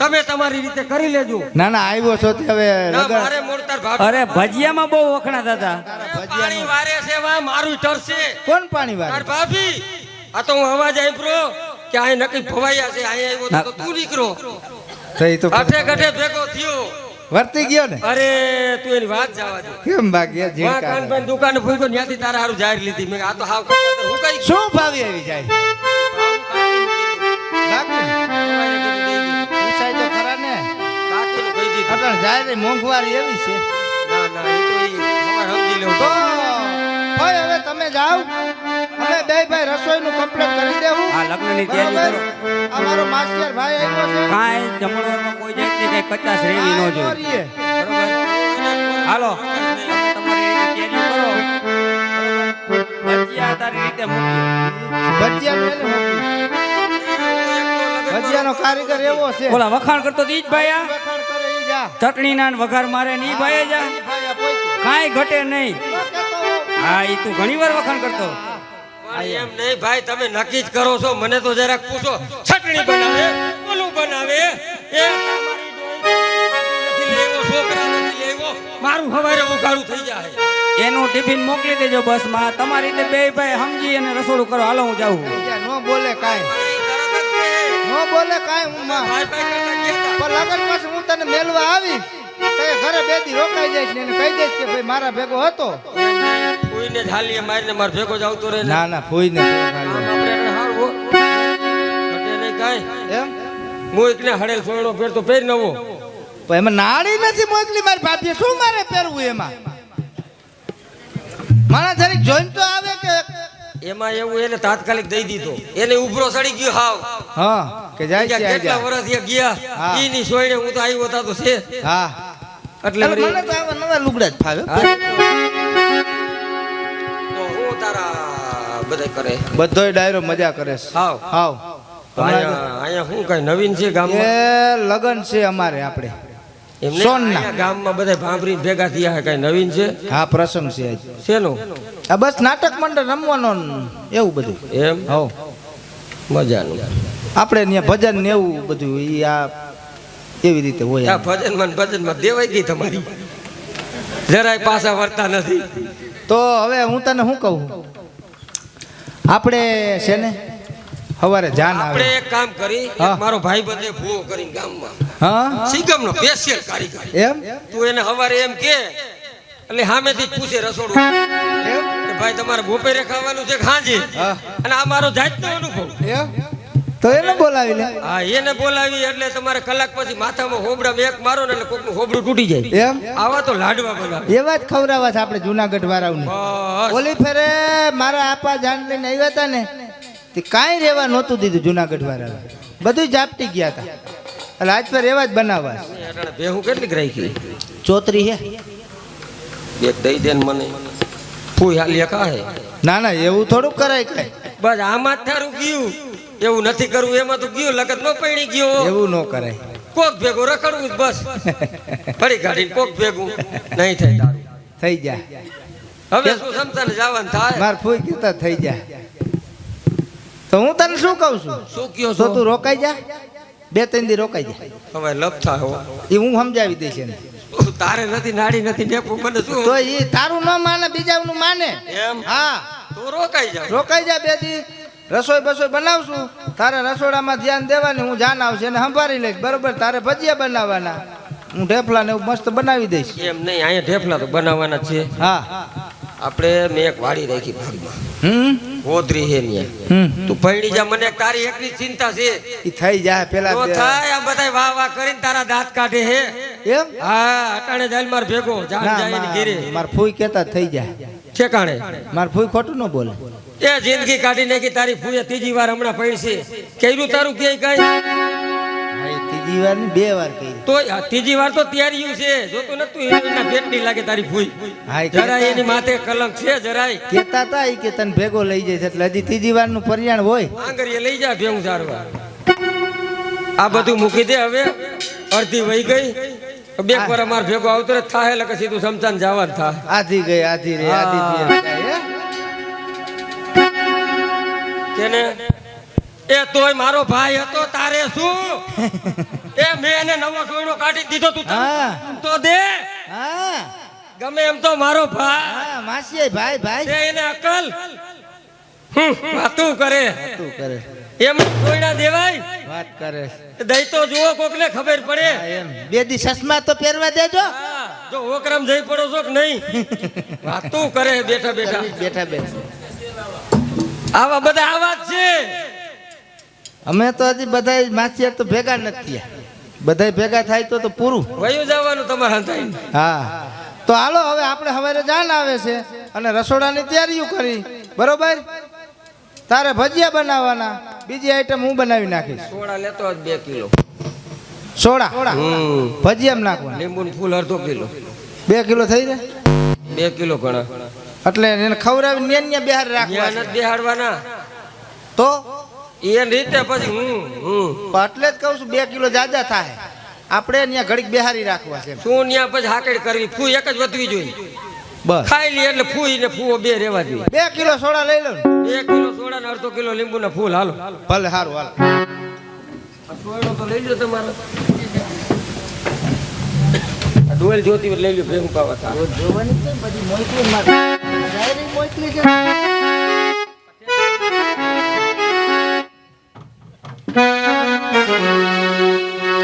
તમે તમારી રીતે કરી લેજો. ના ના આવ્યો છો તે હવે અરે ભજીયામાં બહુ વખણા હતા. પાણી વારે છે વા મારું ટરશે કોણ પાણી તાર ભાભી આ તો હું અવાજ આપ્યો કે આ નક્કી ભવાયા છે આ આવ્યો તો તું નીકળો. થઈ તો આઠે ગઠે ભેગો થયો. વર્તી ગયો ને? અરે તું એની વાત જવા દે. કેમ ભાગ્ય જે કાન પર દુકાન ફૂગ્યો ત્યાંથી તારા હારું જાહેર લીધી. મેં આ તો હાવ. હું કઈ શું ભાવી આવી જાય? અટણ જાય રે મોંઘવારી એવી છે. ના ના એ તો સમજી લેવું તો હોય હવે તમે જાઓ. અમે બે ભાઈ રસોઈનું કમ્પ્લીટ કરી દેવું. આ લગ્નની તૈયારી કરો. અમારો માસ્ટર ભાઈ આવ્યો છે. કાંઈ જમણવારમાં કોઈ જાતની કઈ કચાશ રેવી ન જોઈએ. બરોબર? હાલો. તમારી તૈયારી કરો ભજીયા તારી રીતે મૂકી એને મૂક્યું. ભજીયાનો કારીગર એવો છે. ઓલા વખાણ કરતો દીજ ભાઈ આ. ચટણી ના વઘાર મારે નહીં ભાઈ જા. કાંઈ ઘટે નહીં. હા એ તું ઘણી વાર વખાણ કરતો. એમ નહીં ભાઈ તમે નક્કી જ કરો છો. મને તો જરાક પૂછો. ચટણી બનાવે ઓલું બનાવે. એ મારું હવારે ઉઘાડું થઈ જાય. એનું ટિફિન મોકલી દેજો બસમાં તમારી રીતે બે ભાઈ સમજી અને રસોડું કરો. હાલો હું જાઉં. ન બોલે કાંઈ. નો બોલે કાંઈ હું માં. પણ લગન પછી હું તને મેલવા આવી તે ઘરે બે દી રોકાઈ છે ને કહી દઈશ કે ભાઈ મારા ભેગો હતો. ફૂઈને જ મારીને માર ભેગો જ આવતો રહે ના ના ફૂઈને આપણે હારું ઘટે નહીં કાંઈ. એમ? હું એકને હળેલ સોયણો પહેરતો પહેરી નવો. પણ એમાં નાળી નથી મોકલી મારી ભાભીએ. શું મારે પહેરવું એમાં? મારા જરીક જોઈન તો એમાં એવું એને તાત્કાલિક દઈ દીધો. એને ઉભરો સડી ગયો હાવ. હા કે જાય છે કેટલા. વર્ષ ગયા. હા. ઈ ની સોયણે હું તો આવ્યો હતા તો છે. હા. એટલે મને તો આવા નવા લુગડા જ ફાવે તો હું તારા બધા કરે. બધોય ડાયરો મજા કરે હાવ. હાવ. અહીંયા અહીંયા શું કઈ નવીન છે એ ગામમાં લગન છે અમારે આપણે. સોનના. ગામમાં બધા ભાંભરી ભેગા થયા છે કઈ નવીન છે? હા પ્રસંગ છે આજ. શેનું? આ બસ નાટક મંડળ રમવાનો એવું બધું. એમ? હો. મજાનું. આપણે ત્યાં ભજન ને એવું બધું ઈ આ એવી રીતે હોય આ ભજનમાં ભજન ભજનમાં દેવાઈ ગઈ તમારી. જરાય પાછા વર્તા નથી. તો હવે હું તને શું કહું? આપણે છે ને સવારે જાન આપણે એક કામ કરી. મારો ભાઈ બધે ભૂ કરી ગામમાં. હા? સિગમનો સ્પેશિયલ કારીગર. એમ? તું એને હવારે એમ કે એટલે સામેથી જ પૂછે રસોડું. કે ભાઈ તમારે બપોરે ખાવાનું છે હા. અને આ મારો જાતનો અનુભવ. તો એને બોલાવી લે. હા એને બોલાવી એટલે તમારે કલાક પછી માથામાં હોબડા એક મારો ને એટલે કોકનું હોબડું તૂટી જાય. એમ? આવા તો લાડવા બનાવે. એવા જ ખવડાવવા છે આપણે જુનાગઢ વાળાઓને ઓલી ફેરે મારા આપા જાન લઈને આવ્યા હતા ને તે કાંઈ રહેવા નહોતું દીધું જુનાગઢ વાળા બધું જાપટી ગયા હતા એટલે આજ પર એવા જ બનાવવા ભેહું કેટલીક રાખી? ચોતરી હે. એક દઈ દે મને. ફૂઈ હાલી કાહે? ના ના એવું થોડુંક કરાય કઈ. બસ આમાં જ થારું ગયું. એવું નથી કરવું એમાં તો ગયું લગત નો પડી ગયો. એવું ન કરાય. કોક ભેગું રખડવું જ બસ. ફરી ગાડી કોક ભેગું. નહીં થાય તારું. થઈ જાય હવે શું સમતા ને જવાનું થાય? માર ફૂઈ કીધા થઈ જાય તો હું તને શું કહું છું? શું કયો છો? તું રોકાઈ જા. બે ત્રણ દી રોકાઈ જાય. હવે લપથા હો. એ હું સમજાવી દઈશ એને. તારે નથી નાડી નથી નેપું મને શું? તો એ તારું ન માને બીજાનું માને. એમ? હા. તું રોકાઈ જા રોકાઈ જા બે દી. રસોઈ બસોઈ બનાવશું. તારે રસોડામાં ધ્યાન દેવાની હું જાન આવશે એને સંભાળી લઈશ. બરોબર તારે ભજીયા બનાવવાના. હું ઢેફલા ને એવું મસ્ત બનાવી દઈશ. એમ નહીં અહીંયા ઢેફલા તો બનાવવાના છે. હા. આપણે મેં એક વાડી રાખી ભાગમાં. હમ? ગોદરી હે ન્યા તું પૈણી જા મને તારી એકની ચિંતા છે. ઈ થઈ જાય પેલા તો થાય આ બધા વાહ વાહ કરીને તારા દાંત કાઢે હે એમ? હા અટાણે જાય માર ભેગો જાન જાય ને ઘેરે. માર- ફૂઈ કેતા થઈ જાય. ઠેકાણે. માર ફૂઈ ખોટું ન બોલે. એ જિંદગી કાઢી નાખી તારી ફૂએ ત્રીજી વાર હમણાં પડી છે કર્યું તારું કે કઈ? ત્રીજી વાર ને બે વાર કહી તો ત્રીજી વાર તો તૈયારી છે. જોતું નતું હિરોઈનના પેટની લાગે તારી ભૂઈ. એ એની માથે કલંક છે જરાય. કેતા તા કે તને ભેગો લઈ જાય એટલે હજી ત્રીજી વારનું પરિયાણ હોય. આંગરીએ લઈ જા ભેગું સારવા આ બધું મૂકી દે હવે. અડધી વહી ગઈ. બે વાર અમાર ભેગો આવતો રે થાય એટલે પછી તું સમજાન જવા થા આધી ગઈ આધી રે આધી? કેને? એ તોય મારો ભાઈ હતો તારે શું? એ મેં એને નવો સોયડો કાઢી દીધો તું તો દે. હા. ગમે એમ તો મારો ભાઈ. હા માસી ભાઈ ભાઈ. છે એને અકલ. વાતું કરે. તું કરે. એમ સોયડા દેવાય. વાત કરે. દઈ તો જુઓ કોકને ખબર પડે. એમ. બે દી ચશ્મા તો પહેરવા દેજો. જો ઓકરમ જઈ પડો છો કે નહીં? વાતું કરે બેઠા બેઠા. બેઠા બેઠા. આવા બધા આવા જ છે. અમે તો હજી બધા માસી તો ભેગા નથી થયા. બધા ભેગા થાય તો તો પૂરું. વયું જવાનું તમારા થાય હા. તો હાલો હવે આપણે હવે જાન આવે છે અને રસોડાની તૈયારીઓ કરી. બરોબર? તારે ભજીયા બનાવવાના. બીજી આઈટમ હું બનાવી નાખીશ. સોડા લેતો જ બે કિલો. સોડા? હમ. ભજીયામાં નાખવાના. લીંબુ ફૂલ અડધો કિલો. બે કિલો થઈ જાય? બે કિલો ઘણા. એટલે એને ખવડાવી ન્યા ન્યા બહાર રાખવા બેહાડવાના તો? એ રીતે પછી હું હું. એટલે જ કહું છું બે કિલો જાજા થાય. આપણે ત્યાં ઘડીક બેહારી રાખવા છે શું ત્યાં પછી હાકડ કરવી? ફૂ એક જ વધવી જોઈએ. બસ. ખાઈ લઈએ એટલે ફૂઈ ને ફૂવો બે રહેવા જોઈએ બે કિલો સોડા લઈ લો બે કિલો સોડા ને અડધો કિલો લીંબુ ને ફૂલ હાલો. ભલે સારું હાલ. સોડો સોયડો તો લઈ લો તમારો. આ ડોલ જોતી લઈ લો ભેગું પાવા તા. જોવાની બધી મોકલી મોકલી છે